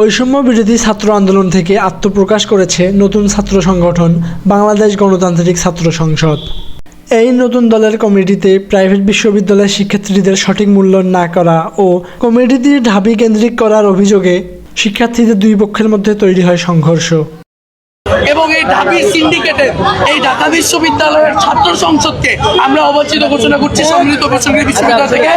বৈষম্য বিরোধী ছাত্র আন্দোলন থেকে আত্মপ্রকাশ করেছে নতুন ছাত্র সংগঠন, বাংলাদেশ গণতান্ত্রিক ছাত্র সংসদ। এই নতুন দলের কমিটিতে প্রাইভেট বিশ্ববিদ্যালয়ের শিক্ষার্থীদের সঠিক মূল্য না করা ও কমিটিটি ঢাবি কেন্দ্রিক করার অভিযোগে শিক্ষার্থীদের দুই পক্ষের মধ্যে তৈরি হয় সংঘর্ষ। এবং এই ঢাবি সিন্ডিকেটের, এই ঢাকা বিশ্ববিদ্যালয়ের ছাত্র সংসদকে আমরা অবাঞ্ছিত ঘোষণা করছি সম্মিলিত বেসরকারি বিশ্ববিদ্যালয় থেকে।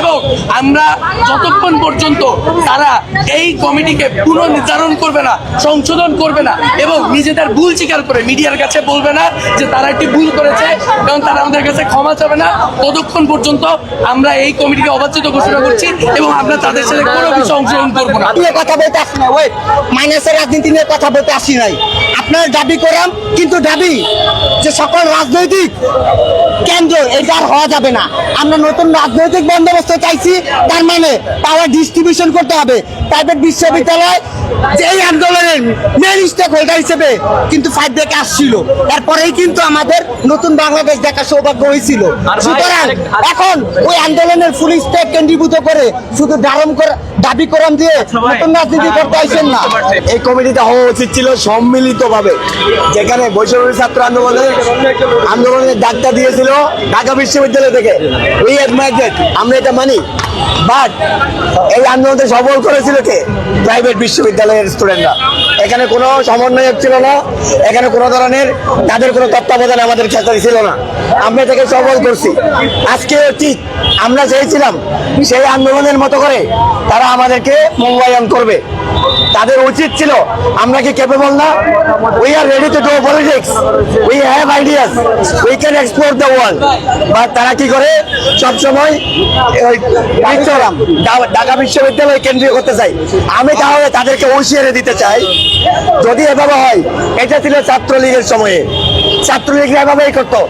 এবং আমরা যতক্ষণ পর্যন্ত তারা এই কমিটিকে পুনর্নির্ধারণ করবে না, সংশোধন করবে না, এবং নিজেদের ভুল স্বীকার করে মিডিয়ার কাছে বলবে না যে তারা একটি ভুল করেছে এবং তারা আমাদের কাছে ক্ষমা চাবে না, ততক্ষণ পর্যন্ত আমরা এই কমিটিকে অবাঞ্ছিত ঘোষণা করছি এবং আমরা তাদের সাথে কোনো কিছু অংশগ্রহণ করব না। কথা বলতে আসি না মাইনাসের রাজনীতি নিয়ে কথা বলতে আসি নাই। আপনার দাবি করাম কিন্তু দাবি যে সকল রাজনৈতিক কেন্দ্র এটা আর হওয়া যাবে না। আমরা নতুন রাজনৈতিক বন্দোবস্ত চাইছি তার মানে পাওয়ার ডিস্ট্রিবিউশন করতে হবে। প্রাইভেট বিশ্ববিদ্যালয় যে এই আন্দোলনের মেন স্টেক হোল্ডার হিসেবে কিন্তু ফাইভ ডেকে আসছিল। তারপরেই কিন্তু আমাদের নতুন বাংলাদেশ দেখা সৌভাগ্য হয়েছিল। সুতরাং এখন ওই আন্দোলনের ফুল স্টেক কেন্দ্রীভূত করে শুধু ডারম করে দাবি করম দিয়ে নতুন রাজনীতি করতে আইসেন না। এই কমিটিটা হওয়া উচিত ছিল সম্মিলিতভাবে। যেখানে বৈষম্য ছাত্র আন্দোলনের আন্দোলনের ডাকটা দিয়েছিল ঢাকা বিশ্ববিদ্যালয় থেকে। উই অ্যাডমাইটেড আমরা এটা মানি। বাট এই আন্দোলনকে সফল করেছিল কে? প্রাইভেট বিশ্ববিদ্যালয়ের স্টুডেন্টরা এখানে কোনো সমন্বয়ক ছিল না। এখানে কোনো ধরনের তাদের কোনো তত্ত্বাবধান আমাদের ক্ষেত্রে ছিল না। আমরা এটাকে সফল করছি। আজকে ঠিক আমরা চেয়েছিলাম সেই আন্দোলনের মতো করে তারা আমাদেরকে মূল্যায়ন করবে। তাদের উচিত ছিল, আমরা কি কেপেবল না? We are ready to do politics we have ideas we can explore the world বা তারা কি করে? সবসময় ওই ঢাকা বিশ্ববিদ্যালয় কেন্দ্রীয় করতে চাই আমি তাহলে তাদেরকে হুঁশিয়ারি দিতে চাই, যদি এভাবে হয়, এটা ছিল ছাত্রলীগের সময়ে। ছাত্রলীগরা এভাবেই করতো।